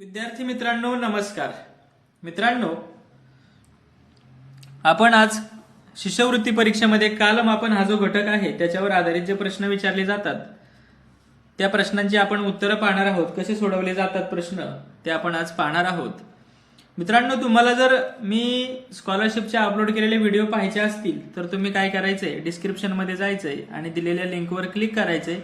विद्यार्थी मित्रांनो नमस्कार. मित्रांनो आपण आज शिष्यवृत्ती परीक्षेमध्ये कालमापन हा जो घटक आहे त्याच्यावर आधारित जे प्रश्न विचारले जातात त्या प्रश्नांची आपण उत्तरं पाहणार आहोत. कसे सोडवले जातात प्रश्न ते आपण आज पाहणार आहोत. मित्रांनो तुम्हाला जर मी स्कॉलरशिपचे अपलोड केलेले व्हिडिओ पाहायचे असतील तर तुम्ही काय करायचंय? डिस्क्रिप्शनमध्ये जायचंय आणि दिलेल्या लिंकवर क्लिक करायचंय.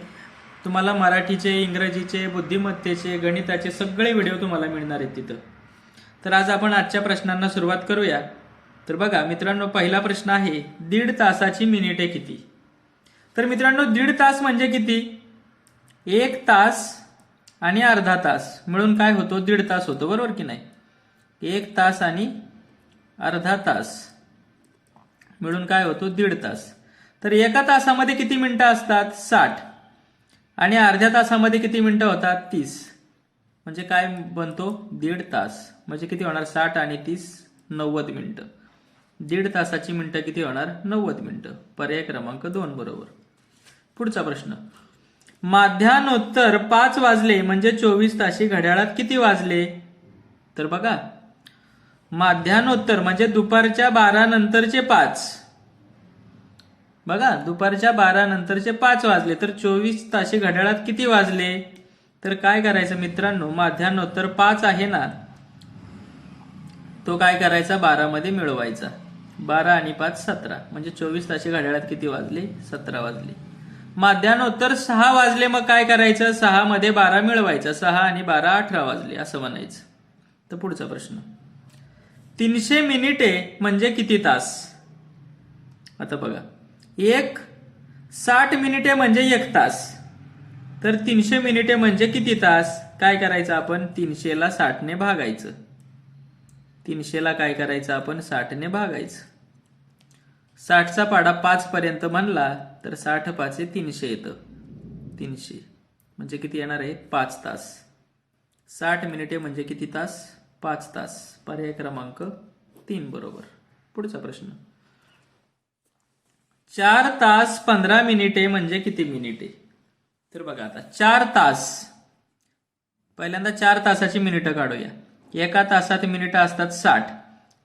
तुम्हाला मराठीचे इंग्रजीचे बुद्धिमत्तेचे गणिताचे सगळे व्हिडिओ तुम्हाला मिळणार आहेत तिथं. तर आज आपण आजच्या प्रश्नांना सुरुवात करूया. तर बघा मित्रांनो पहिला प्रश्न आहे दीड तासाची मिनिटे किती? तर मित्रांनो दीड तास म्हणजे किती? एक तास आणि अर्धा तास. मिळून काय होतो? दीड तास होतो बरोबर की नाही? एक तास आणि अर्धा तास. मिळून काय होतो? दीड तास. तर एका तासामध्ये किती मिनिटं असतात? साठ. आणि अर्ध्या तासामध्ये किती मिनिटं होतात? तीस. म्हणजे काय बनतो? दीड तास. म्हणजे किती होणार? साठ आणि तीस नव्वद मिनिटं. दीड तासाची मिनिटं किती होणार? नव्वद मिनिटं. पर्याय क्रमांक दोन बरोबर. पुढचा प्रश्न. माध्यानोत्तर पाच वाजले म्हणजे चोवीस ताशी घड्याळात किती वाजले? तर बघा. माध्यानोत्तर म्हणजे दुपारच्या बारा नंतरचे पाच. बघा दुपारच्या बारा नंतरचे पाच वाजले तर चोवीस ताशी घड्याळात किती वाजले? तर काय करायचं मित्रांनो? माध्यानोत्तर पाच आहे ना? तो काय करायचा? बारामध्ये मिळवायचा. बारा आणि पाच सतरा. म्हणजे चोवीस ताशी घड्याळात किती वाजले? सतरा वाजले. माध्यानोत्तर सहा वाजले मग काय करायचं? सहा मध्ये बारा मिळवायचा. सहा आणि बारा अठरा वाजले असं म्हणायचं. तर पुढचा प्रश्न. तीनशे मिनिटे म्हणजे किती तास? आता बघा. एक साठ मिनिटे म्हणजे एक तास. तर तीनशे मिनिटे म्हणजे किती तास? काय करायचं आपण? तीनशेला साठने भागायचं. तीनशेला काय करायचं आपण? साठने भागायचं. साठचा पाडा पाच पर्यंत म्हणला तर साठ पाचे तीनशे येतं. तीनशे. म्हणजे किती येणार आहे? पाच तास. साठ मिनिटे म्हणजे किती तास? पाच तास. पर्याय क्रमांक तीन बरोबर. पुढचा प्रश्न. चार तास पंधरा मिनिटे म्हणजे किती मिनिटे? तर बघा आता चार तास. पहिल्यांदा चार तासाची मिनिटं काढूया. एका तासात मिनिटं असतात साठ.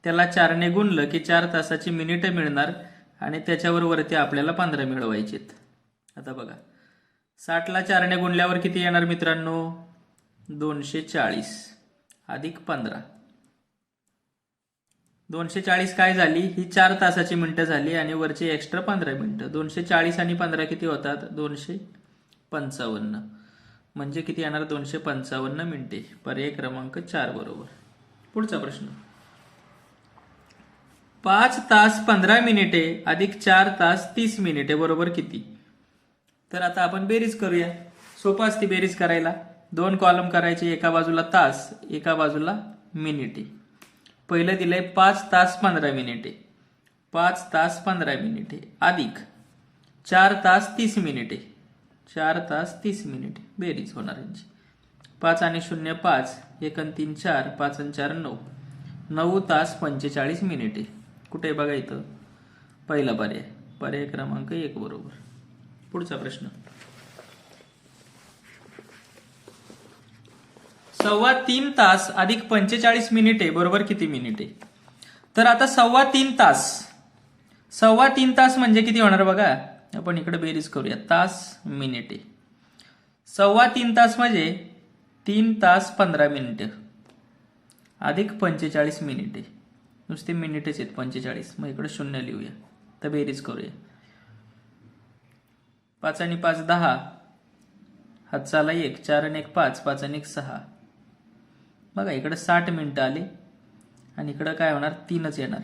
त्याला चारने गुणलं की चार तासाची मिनिटं मिळणार आणि त्याच्यावर वरती आपल्याला पंधरा मिळवायचेत. आता बघा. साठला चारने गुणल्यावर किती येणार मित्रांनो? दोनशे चाळीस. अधिक पंधरा. दोनशे चाळीस काय झाली? ही चार तासाची मिनटं झाली आणि वरची एक्स्ट्रा पंधरा मिनटं. दोनशे चाळीस आणि पंधरा किती होतात? दोनशे पंचावन्न. म्हणजे किती येणार? दोनशे पंचावन्न मिनिटे. पर्याय क्रमांक चार बरोबर. पुढचा प्रश्न. पाच तास पंधरा मिनिटे अधिक चार तास तीस मिनिटे बरोबर किती? तर आता आपण बेरीज करूया. सोपं असते बेरीज करायला. दोन कॉलम करायचे एका बाजूला तास एका बाजूला मिनिटे. पहिलं दिलंय पाच तास पंधरा मिनिटे. पाच तास पंधरा मिनिटे. अधिक. चार तास तीस मिनिटे. चार तास तीस मिनिटे. बेरीज होणार यांची. पाच आणि शून्य पाच. एक आणि तीन चार. पाच आणि चार नऊ. नऊ तास पंचेचाळीस मिनिटे. कुठे बघा इथं? पहिला पर्याय. पर्याय क्रमांक एक बरोबर. पुढचा प्रश्न. सव्वा तीन तास अधिक पंचेचाळीस मिनिटे बरोबर किती मिनिटे? तर आता सव्वा तीन तास. सव्वा तीन तास म्हणजे किती होणार बघा? आपण इकडे बेरीज करूया. तास मिनिटे. सव्वा तीन तास म्हणजे तीन तास पंधरा मिनिटे. अधिक पंचेचाळीस मिनिटे. नुसते मिनिटेच आहेत पंचेचाळीस. मग इकडे शून्य लिहूया. तर बेरीज करूया. पाच आणि पाच दहा. हात चाला एक चार आणि एक पाच पाच आणि एक सहा. बघा इकडं साठ मिनटं आले आणि इकडं काय होणार? तीनच येणार.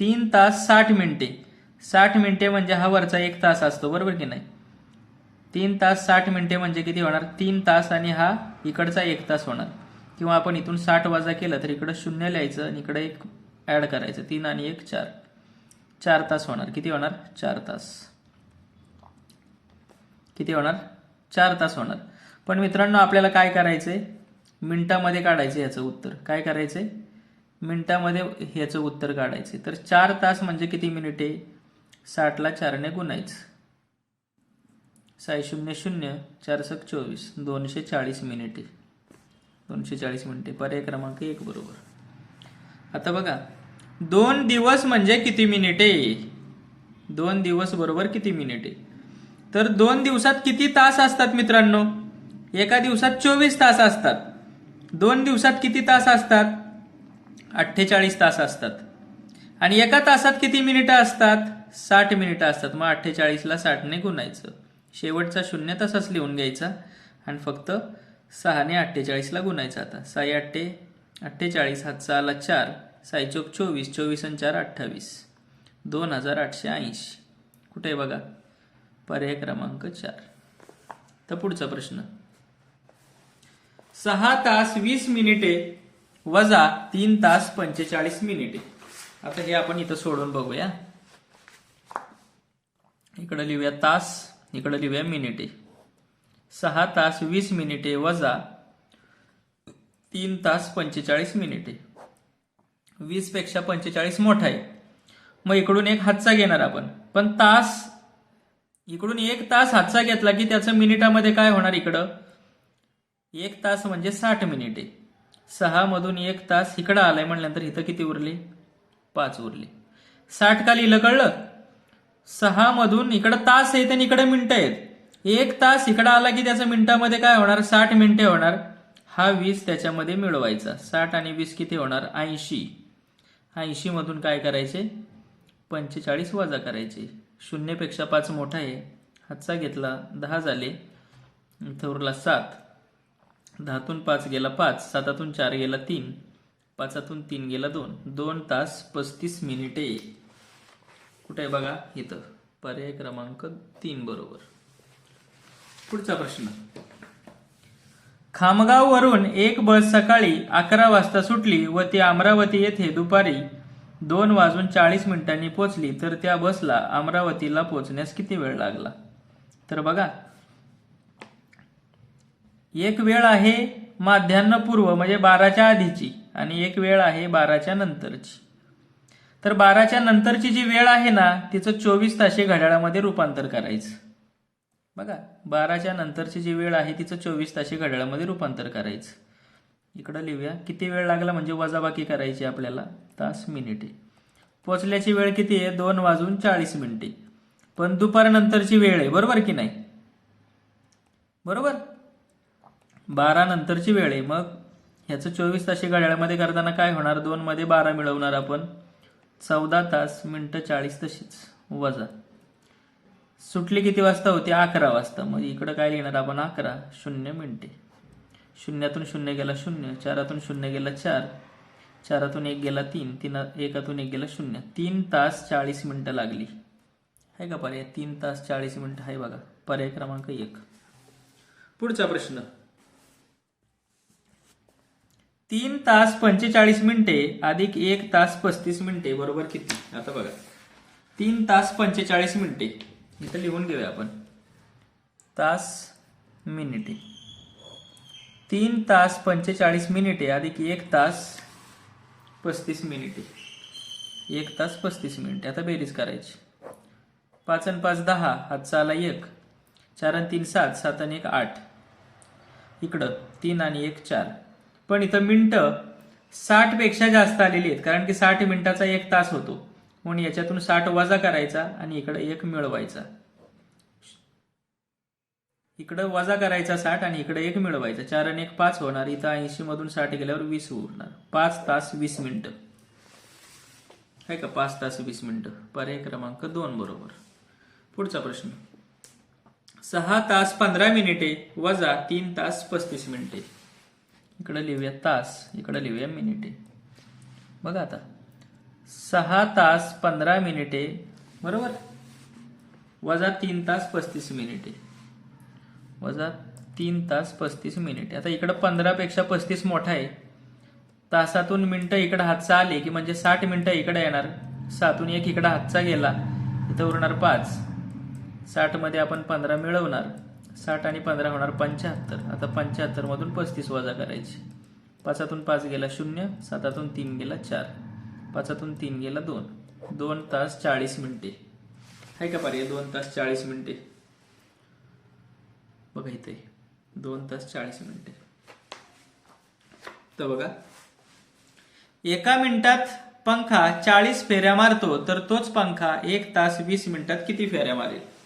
तीन तास साठ मिनटे. साठ मिनटे म्हणजे हा वरचा एक तास असतो बरोबर की नाही? तीन तास साठ मिनटे म्हणजे किती होणार? तीन तास आणि हा इकडचा एक तास होणार. किंवा आपण इथून साठ वाजा केलं तर इकडं शून्य लिहायचं आणि इकडं एक ॲड करायचं. तीन आणि एक चार. चार तास होणार. किती होणार? चार तास. किती होणार? चार तास होणार. पण मित्रांनो आपल्याला काय करायचंय? मिनिटामध्ये काढायचं याचं उत्तर. काय करायचंय? मिनिटामध्ये ह्याचं उत्तर काढायचे तर चार तास म्हणजे किती मिनिटे? साठला चारने गुणायचं. साय शून्य शून्य चार सक चोवीस दोनशे चाळीस मिनिटे. दोनशे चाळीस मिनिटे. पर्याय क्रमांक एक बरोबर. आता बघा. दोन दिवस म्हणजे किती मिनिटे? दोन दिवस बरोबर किती मिनिटे? तर दोन दिवसात किती तास असतात मित्रांनो? एका दिवसात चोवीस तास असतात. दोन दिवसात किती तास असतात? अठ्ठेचाळीस तास असतात. आणि एका तासात किती मिनिटं असतात? साठ मिनिटं असतात. मग अठ्ठेचाळीसला साठने गुणायचं. शेवटचा शून्य तसाच लिहून घ्यायचा. आणि फक्त सहाने अठ्ठेचाळीसला गुणायचं आता. साई अठ्ठे अठ्ठेचाळीस हातचा आला चार. साई चौक चोवीस चोवीस आणि चार अठ्ठावीस. दोन हजार आठशे ऐंशी. कुठे आहे बघा? पर्याय क्रमांक चार. तर पुढचा प्रश्न. सहा तास वीस मिनिटे वजा तीन तास पंचेचाळीस मिनिटे. आता हे आपण इथं सोडून बघूया. इकडे लिहूया तास इकडे लिहूया मिनिटे. सहा तास वीस मिनिटे वजा तीन तास पंचेचाळीस मिनिटे. वीसपेक्षा पंचेचाळीस मोठा आहे. मग इकडून एक हातचा घेणार आपण. पण तास इकडून एक तास हातचा घेतला की त्याचं मिनिटामध्ये काय होणार इकडं? एक तास म्हणजे साठ मिनिटे. सहामधून एक तास इकडं आलाय म्हणल्यानंतर इथं किती उरले? पाच उरले. साठ का लिहिलं कळलं? सहामधून इकडं तास आहेत आणि इकडे मिनटं आहेत. एक तास इकडं आला की त्याचं मिनिटामध्ये काय होणार? साठ मिनिटे होणार. हा वीस त्याच्यामध्ये मिळवायचा. साठ आणि वीस किती होणार? ऐंशी. ऐंशी मधून काय करायचे? पंचेचाळीस वजा करायचे. शून्यपेक्षा पाच मोठा आहे. हातचा घेतला दहा झाले. इथं उरला सात. दहातून पाच गेला पाच सातातून चार गेला तीन पाचातून तीन गेला दोन. दोन तास पस्तीस मिनिटे. कुठे आहे बघा? इथं. पर्याय क्रमांक तीन बरोबर. पुढचा प्रश्न. खामगाववरून एक बस सकाळी अकरा वाजता सुटली व ती अमरावती येथे दुपारी दोन वाजून चाळीस मिनिटांनी पोचली तर त्या बसला अमरावतीला पोचण्यास किती वेळ लागला? तर बघा एक वेळ आहे माध्यान्नपूर्व म्हणजे बाराच्या आधीची आणि एक वेळ आहे बाराच्या नंतरची. तर बाराच्या नंतरची जी वेळ आहे ना तिचं चोवीस तासे घड्याळामध्ये रूपांतर करायचं. बघा बाराच्या नंतरची जी वेळ आहे तिचं चोवीस तासे घड्याळामध्ये रूपांतर करायचं. इकडं लिहूया किती वेळ लागला म्हणजे वजाबाकी करायची आपल्याला? तास मिनिटे. पोचल्याची वेळ किती आहे? दोन वाजून चाळीस मिनिटे. पण दुपारनंतरची वेळ आहे बरोबर की नाही? बरोबर? बारा नंतरची वेळ आहे. मग ह्याचं चोवीस ताशी घड्याळामध्ये करताना काय होणार? दोनमध्ये बारा मिळवणार आपण. चौदा तास मिनटं चाळीस तशीच वजा. सुटली किती वाजता होती? अकरा वाजता. मग इकडं काय लिहिणार आपण? अकरा. शून्य मिनटे. शून्यातून शून्य गेला शून्य चारातून शून्य गेला चार चारातून एक गेला तीन तीन एकातून एक गेला शून्य. तीन तास चाळीस मिनटं लागली. आहे का पर्याय? तीन तास चाळीस मिनटं आहे बघा. पर्याय क्रमांक एक. पुढचा प्रश्न. तीन तास पंचेचाळीस मिनिटे अधिक एक तास पस्तीस मिनिटे बरोबर किती? आता बघा. तीन तास पंचेचाळीस मिनिटे. इथं लिहून घेऊया आपण. तास मिनिटे. तीन तास पंचेचाळीस मिनिटे अधिक एक तास पस्तीस मिनिटे. एक तास पस्तीस मिनिटे. आता बेरीज करायची. पाच आणि पाच दहा हात चाला एक. चार आणि तीन सात सात आणि एक आठ. इकडं तीन आणि एक चार. पण इथं मिनटं साठपेक्षा जास्त आलेली आहेत. कारण की साठ मिनिटाचा एक तास होतो. म्हणून याच्यातून साठ वजा करायचा आणि इकडे एक मिळवायचा. इकडं वजा करायचा साठ आणि इकडे एक मिळवायचा. चार आणि एक पाच होणार. इथं ऐंशी मधून साठ गेल्यावर वीस उरणार. पाच तास वीस मिनिटं. आहे का? पाच तास वीस मिनिटं. पर्याय क्रमांक दोन बरोबर. पुढचा प्रश्न. सहा तास पंधरा मिनिटे वजा तीन तास पस्तीस मिनिटे. इकडं लिहूया तास इकडं लिहूया मिनिटे बघा आता. सहा तास पंधरा मिनिटे बरोबर? वजा तीन तास पस्तीस मिनिटे वजा तीन तास पस्तीस मिनिटे आता इकडं पंधरापेक्षा पस्तीस मोठा आहे. तासातून मिनटं इकडं हातचा आले की म्हणजे साठ मिनटं इकडे येणार. सातून एक इकडं हातचा गेला. इथं उरणार पाच. साठमध्ये आपण पंधरा मिळवणार. साठ आणि पंधरा होणार पंच्याहत्तर. आता पंच्याहत्तरमधून पस्तीस वजा करायची. पाचातून पाच गेला शून्य सातातून तीन गेला चार. पाचातून तीन गेला दोन. दोन तास चाळीस मिनिटे. आहे का पर्याय? दोन तास चाळीस मिनिटे. बघा इथे. दोन तास चाळीस मिनिटे. तर बघा. एका मिनिटात पंखा चाळीस फेऱ्या मारतो तर तोच पंखा एक तास वीस मिनिटात किती फेऱ्या मारेल?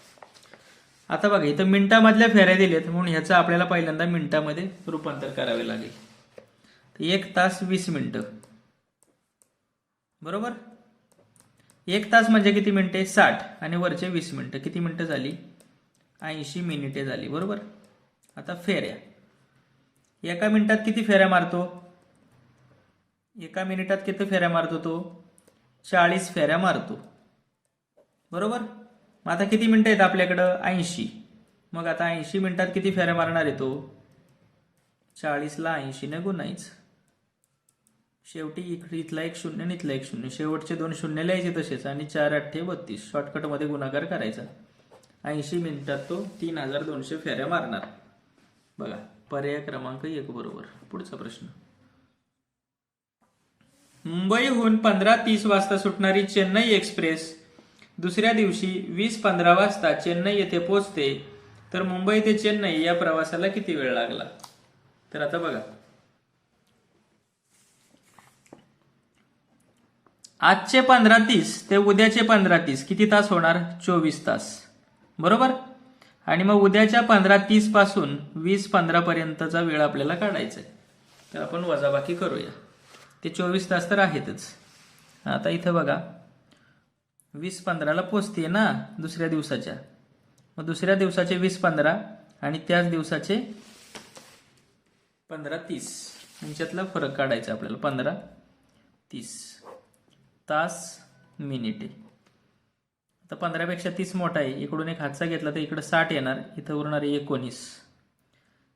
आता बघा इथं मिनिटामधल्या फेऱ्या दिल्यात म्हणून ह्याचं आपल्याला पहिल्यांदा मिनिटामध्ये रूपांतर करावे लागेल. एक तास वीस मिनिटं. बरोबर? एक तास म्हणजे किती मिनिटे? साठ. आणि वरचे वीस मिनिटं. किती मिनिटं झाली? ऐंशी मिनिटे झाली. बरोबर? आता फेऱ्या. एका मिनिटात किती फेऱ्या मारतो? एका मिनिटात किती फेऱ्या मारतो तो? चाळीस फेऱ्या मारतो. बरोबर? मग आता किती मिनिटं आहेत आपल्याकडं? ऐंशी. मग आता ऐंशी मिनिटात किती फेऱ्या मारणार आहे तो? चाळीसला ऐंशीने गुणाईच. शेवटी इकडे इथला एक शून्य आणि इथला एक शून्य. शेवटचे दोन शून्य लिहायचे तसेच आणि चार अठ्ठे बत्तीस. शॉर्टकटमध्ये गुणाकार करायचा. ऐंशी मिनिटात तो तीन हजार दोनशे फेऱ्या मारणार. बघा पर्याय क्रमांक एक बरोबर. पुढचा प्रश्न. मुंबईहून पंधरा तीस वाजता सुटणारी चेन्नई एक्सप्रेस दुसऱ्या दिवशी वीस पंधरा वाजता चेन्नई येथे पोहोचते तर मुंबई ते चेन्नई या प्रवासाला किती वेळ लागला? तर आता बघा. आजचे पंधरा तीस ते उद्याचे पंधरा तीस किती तास होणार? चोवीस तास. बरोबर? आणि मग उद्याच्या पंधरा तीसपासून वीस पंधरा पर्यंतचा वेळ आपल्याला काढायचा आहे. तर आपण वजाबाकी करूया. ते चोवीस तास तर आहेतच. आता इथं बघा. वीस पंधराला पोचते ना दुसऱ्या दिवसाच्या. मग दुसऱ्या दिवसाचे वीस पंधरा आणि त्याच दिवसाचे पंधरा तीस. यांच्यातला फरक काढायचा आपल्याला. पंधरा तीस तास मिनिटे. आता पंधरापेक्षा तीस मोठा आहे. इकडून एक हातचा घेतला तर इकडं साठ येणार. इथं उरणार आहे एकोणीस.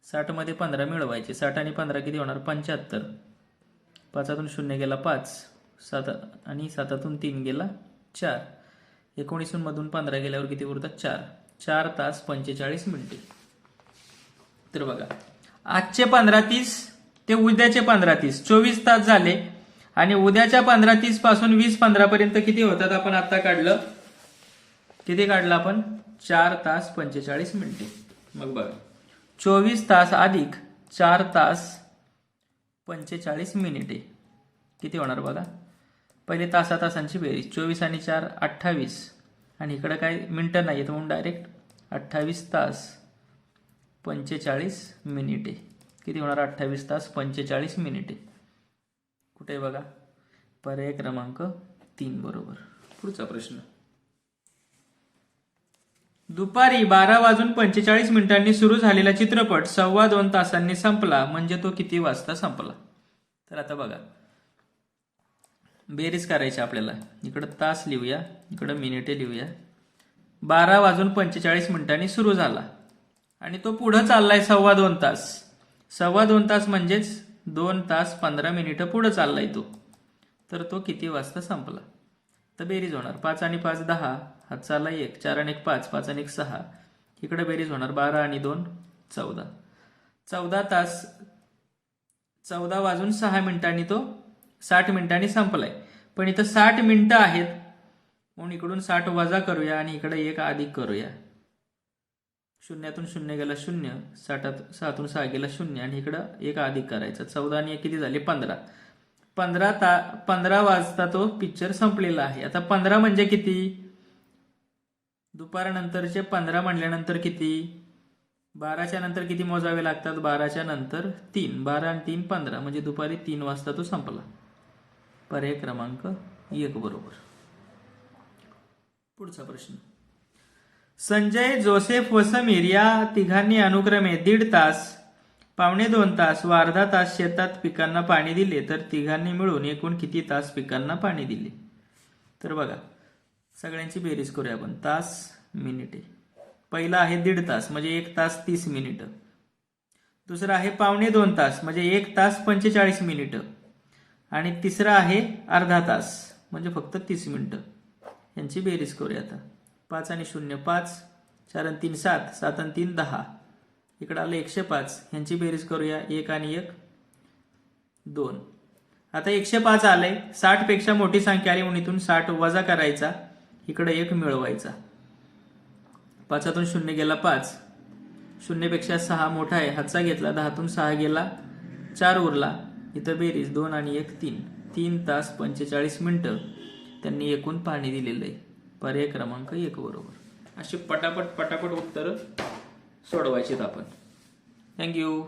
साठमध्ये पंधरा मिळवायचे. साठ आणि पंधरा किती होणार? पंच्याहत्तर. पाचातून शून्य गेला पाच. सात आणि सातातून तीन गेला चार. एकोणीसमधून पंधरा गेल्यावर किती उरतात? चार. चार तास पंचेचाळीस मिनिटे. तर बघा. आजचे पंधरा तीस ते उद्याचे पंधरा तीस. चोवीस तास झाले आणि उद्याच्या पंधरा तीसपासून वीस पंधरा पर्यंत किती होतात? आपण आता काढलं. किती काढलं आपण? चार तास पंचेचाळीस मिनिटे. मग बघा. चोवीस तास अधिक चार तास पंचेचाळीस मिनिटे. किती होणार बघा? पहिले तासा तासांची बेरीज. चोवीस आणि चार अठ्ठावीस. आणि इकडं काय? मिनटं नाही आहेत म्हणून डायरेक्ट अठ्ठावीस तास पंचेचाळीस मिनिटे. किती होणार? अठ्ठावीस तास पंचेचाळीस मिनिटे. कुठे आहे बघा? पर्याय क्रमांक तीन बरोबर. पुढचा प्रश्न. दुपारी बारा वाजून पंचेचाळीस मिनिटांनी सुरू झालेला चित्रपट सव्वा दोन तासांनी संपला. म्हणजे तो किती वाजता संपला? तर आता बघा. बेरीज करायची आपल्याला. इकडं तास लिहूया इकडं मिनिटे लिहूया. बारा वाजून पंचेचाळीस मिनिटांनी सुरू झाला. आणि तो पुढं चाललाय सव्वा दोन तास. सव्वा दोन तास म्हणजेच दोन तास पंधरा मिनिटं पुढं चाललाय तो. तर तो किती वाजता संपला? तर बेरीज होणार पाच आणि पाच दहा हात चालला एक चार आणि एक पाच पाच आणि एक सहा. इकडं बेरीज होणार बारा आणि दोन चौदा. चौदा तास चौदा वाजून सहा मिनिटांनी तो साठ मिनिटांनी संपलाय. पण इथं साठ मिनिटं आहेत. म्हणून इकडून साठ वजा करूया आणि इकडे एक अधिक करूया. शून्यातून शून्य गेला शून्य साठात सातून सहा गेला शून्य आणि इकडं एक अधिक करायचं. चौदा आणि एक किती झाले? पंधरा. पंधरा ता पंधरा वाजता तो पिक्चर संपलेला आहे. आता पंधरा म्हणजे किती? दुपारनंतरचे पंधरा म्हणल्यानंतर किती? बाराच्या नंतर किती मोजावे लागतात? बाराच्या नंतर तीन. बारा आणि तीन पंधरा. म्हणजे दुपारी तीन वाजता तो संपला. पर्याय क्रमांक एक बरोबर. पुढचा प्रश्न. संजय जोसेफ व समीर या तिघांनी अनुक्रमे दीड तास पावणे दोन तास व अर्धा तास शेतात पिकांना पाणी दिले तर तिघांनी मिळून एकूण किती तास पिकांना पाणी दिले? तर बघा सगळ्यांची बेरीज करूया आपण. तास मिनिटे. पहिला आहे दीड तास म्हणजे एक तास तीस मिनिटं. दुसरा आहे पावणे दोन तास म्हणजे एक तास पंचेचाळीस मिनिटं. आणि तिसरा आहे अर्धा तास म्हणजे फक्त तीस मिनटं. यांची बेरीज करूया आता. पाच आणि शून्य पाच. चार आणि तीन सात. सात आणि तीन दहा. इकडं आलं एकशे पाच. यांची बेरीज करूया. एक आणि एक दोन. आता एकशे पाच आलंय. साठपेक्षा मोठी संख्या आली म्हणून इथून साठ वजा करायचा. इकडे एक मिळवायचा. पाचातून शून्य गेला पाच. शून्यपेक्षा सहा मोठा आहे. हातचा घेतला. दहातून सहा गेला. चार उरला. इथं बेरीज दोन आणि एक तीन. तीन तास पंचेचाळीस मिनटं त्यांनी एकूण पाणी दिलेलं आहे. पर्याय क्रमांक एक बरोबर. अशी पटापट पटापट उत्तरं सोडवायचीत आपण. थँक्यू